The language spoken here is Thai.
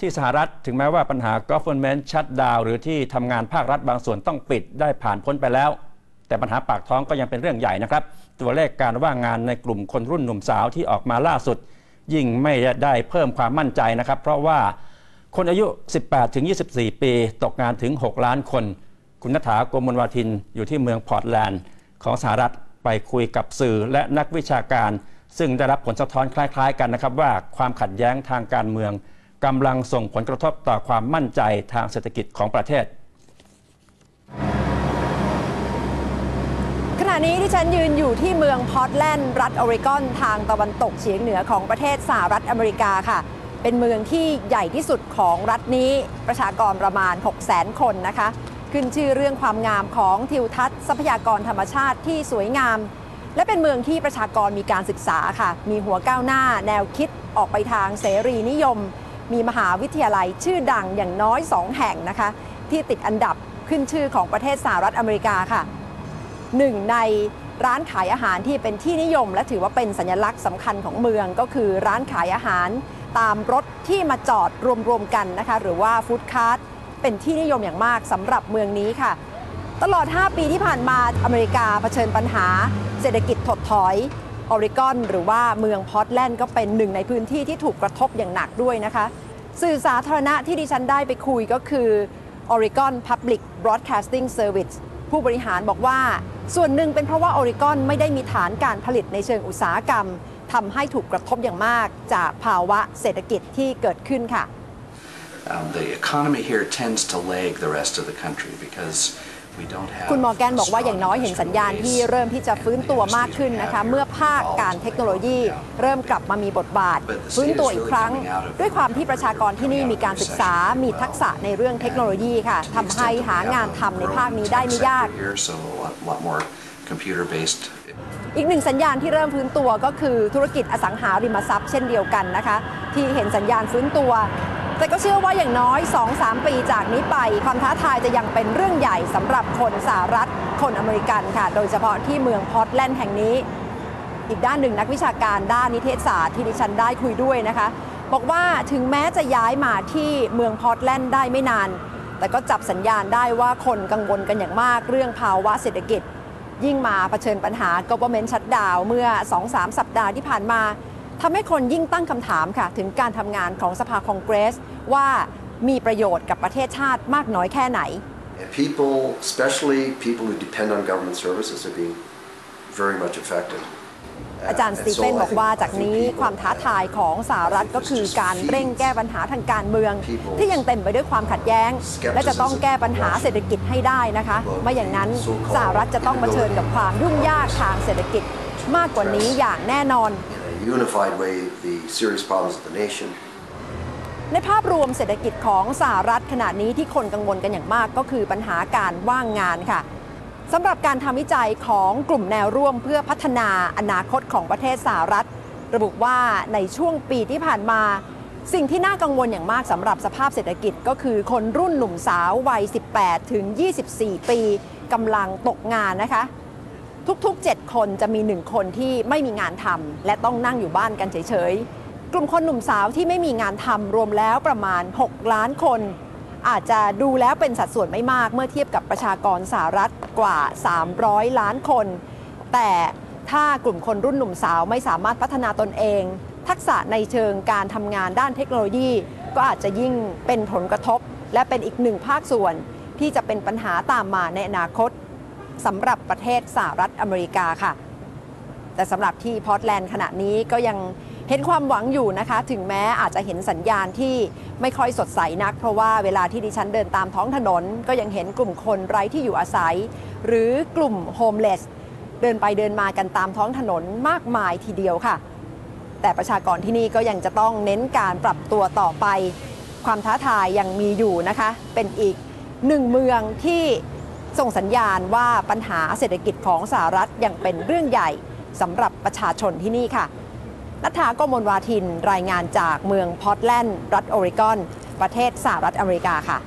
ที่สหรัฐถึงแม้ว่าปัญหา government shutdown หรือที่ทำงานภาครัฐบางส่วนต้องปิดได้ผ่านพ้นไปแล้ว แต่ปัญหาปากท้องก็ยังเป็นเรื่องใหญ่นะครับ ตัวเลขการว่างงานในกลุ่มคนรุ่นหนุ่มสาวที่ออกมาล่าสุด ยิ่งไม่ได้เพิ่มความมั่นใจนะครับ เพราะว่าคนอายุ 18-24 ปี ตกงานถึง 6 ล้านคน คุณนัฐาโกมลวาทินอยู่ที่เมืองพอร์ตแลนด์ของสหรัฐไปคุยกับสื่อและนักวิชาการ ซึ่งได้รับผลสะท้อนคล้าย ๆ กันนะครับว่าความขัดแย้งทางการเมือง กำลังส่งผลกระทบต่อความมั่นใจทางเศรษฐกิจของประเทศขณะนี้ที่ฉันยืนอยู่ที่เมืองพอร์ตแลนด์รัฐออริกอนทางตะวันตกเฉียงเหนือของประเทศสหรัฐอเมริกาค่ะ เป็นเมืองที่ใหญ่ที่สุดของรัฐนี้ประชากรประมาณ 6 0 0 0 0 0 คนนะคะ ขึ้นชื่อเรื่องความงามของทิวทัศน์ทรัพยากรธรรมชาติที่สวยงาม และเป็นเมืองที่ประชากรมีการศึกษาค่ะ มีหัวก้าวหน้า แนวคิดออกไปทางเสรีนิยม มีมหาวิทยาลัยชื่อดังอย่างน้อย 2 แห่งนะคะ ที่ติดอันดับขึ้นชื่อของประเทศสหรัฐอเมริกาค่ะหนึ่งในร้านขายอาหารที่เป็นที่นิยม และถือว่าเป็นสัญลักษณ์สำคัญของเมืองก็คือร้านขายอาหารตามรถที่มาจอดรวมๆกันนะคะ หรือว่าฟู้ดคาร์ทเป็นที่นิยมอย่างมากสำหรับเมืองนี้ค่ะ ตลอด 5 ปีที่ผ่านมาอเมริกาเผชิญปัญหา เศรษฐกิจถดถอย ออริกอนหรือว่าเมืองพอร์ตแลนด์ก็เป็นหนึ่งในพื้นที่ที่ถูกกระทบอย่างหนักด้วยนะคะ สื่อสาธารณะที่ดิฉันได้ไปคุยก็คือ Oregon Public Broadcasting Service ผู้บริหารบอกว่า ส่วนหนึ่งเป็นเพราะว่าออริกอนไม่ได้มีฐานการผลิตในเชิงอุตสาหกรรมทำให้ถูกกระทบอย่างมากจากภาวะเศรษฐกิจที่เกิดขึ้นค่ะ Um, the economy here tends to lag the rest of the country because คุณมอร์แกนบอกว่าอย่างน้อยเห็นสัญญาณที่เริ่มที่จะฟื้นตัวมากขึ้นนะคะเมื่อภาคการเทคโนโลยี เริ่มกลับมามีบทบาท ฟื้นตัวอีกครั้ง ด้วยความที่ประชากรที่นี่มีการศึกษา มีทักษะในเรื่องเทคโนโลยีค่ะทำให้หางานทำในภาคนี้ได้ไม่ยาก Here, so a lot, lot more computer-based อีกหนึ่งสัญญาณที่เริ่มฟื้นตัวก็คือธุรกิจอสังหาริมทรัพย์เช่นเดียวกันนะคะ ที่เห็นสัญญาณฟื้นตัว แต่ก็เชื่อว่าอย่างน้อย 2-3 ปีจากนี้ไป ความท้าทายจะยังเป็นเรื่องใหญ่สำหรับคนสหรัฐ คนอเมริกันค่ะ โดยเฉพาะที่เมืองพอร์ตแลนด์แห่งนี้ อีกด้านหนึ่งนักวิชาการด้านนิเทศศาสตร์ที่ดิฉันได้คุยด้วยนะคะ บอกว่าถึงแม้จะย้ายมาที่เมืองพอร์ตแลนด์ได้ไม่นาน แต่ก็จับสัญญาณได้ว่าคนกังวลกันอย่างมากเรื่องภาวะเศรษฐกิจ ยิ่งมาเผชิญปัญหา government shutdown เมื่อ 2-3 สัปดาห์ที่ผ่านมา ทำให้คนยิ่งตั้งคำถามค่ะถึงการทำงานของสภาคองเกรส ว่ามีประโยชน์กับประเทศชาติมากน้อยแค่ไหน And people, especially people who depend on government services, are being very much affected. อาจารย์สตีเฟนบอกว่าจากนี้ความท้าทายของสหรัฐก็คือการเร่งแก้ปัญหาทางการเมือง ที่ยังเต็มไปด้วยความขัดแย้ง และจะต้องแก้ปัญหาเศรษฐกิจให้ได้นะคะไม่อย่างนั้นสหรัฐจะต้องเผชิญกับความยุ่งยากทางเศรษฐกิจมากกว่านี้อย่างแน่นอน In a unified way, the serious problems of the nation. ในภาพรวมเศรษฐกิจของสหรัฐขณะนี้ที่คนกังวลกันอย่างมากก็คือปัญหาการว่างงานค่ะสำหรับการทำวิจัยของกลุ่มแนวร่วมเพื่อพัฒนาอนาคตของประเทศสหรัฐ ระบุว่าในช่วงปีที่ผ่านมา สิ่งที่น่ากังวลอย่างมากสำหรับสภาพเศรษฐกิจก็คือคนรุ่นหนุ่มสาววัย 18 ถึง 24 ปีกำลังตกงานนะคะ ทุก ๆ 7 คนจะมี 1 คนที่ไม่มีงานทำและต้องนั่งอยู่บ้านกันเฉยๆ กลุ่มคนหนุ่มสาวที่ไม่มีงานทำรวมแล้วประมาณ 6 ล้านคน อาจจะดูแล้วเป็นสัดส่วนไม่มากเมื่อเทียบกับประชากรสหรัฐกว่า 300 ล้านคน แต่ถ้ากลุ่มคนรุ่นหนุ่มสาวไม่สามารถพัฒนาตนเอง ทักษะในเชิงการทำงานด้านเทคโนโลยี ก็อาจจะยิ่งเป็นผลกระทบ และเป็นอีกหนึ่งภาคส่วนที่จะเป็นปัญหาตามมาในอนาคต สำหรับประเทศสหรัฐอเมริกาค่ะ แต่สำหรับที่พอร์ตแลนด์ขณะนี้ก็ยังเห็นความหวังอยู่นะคะ ถึงแม้อาจจะเห็นสัญญาณที่ไม่ค่อยสดใสนัก เพราะว่าเวลาที่ดิฉันเดินตามท้องถนน ก็ยังเห็นกลุ่มคนไร้ที่อยู่อาศัย หรือกลุ่มโฮมเลสเดินไปเดินมากันตามท้องถนนมากมายทีเดียวค่ะ แต่ประชากรที่นี่ก็ยังจะต้องเน้นการปรับตัวต่อไป ความท้าทายยังมีอยู่นะคะ เป็นอีกหนึ่งเมืองที่ ส่งสัญญาณว่าปัญหาเศรษฐกิจของสหรัฐยังเป็นเรื่องใหญ่สำหรับประชาชนที่นี่ค่ะนัฐาโกมลวาทินรายงานจากเมืองพอร์ตแลนด์รัฐโอริกอน ประเทศสหรัฐอเมริกาค่ะ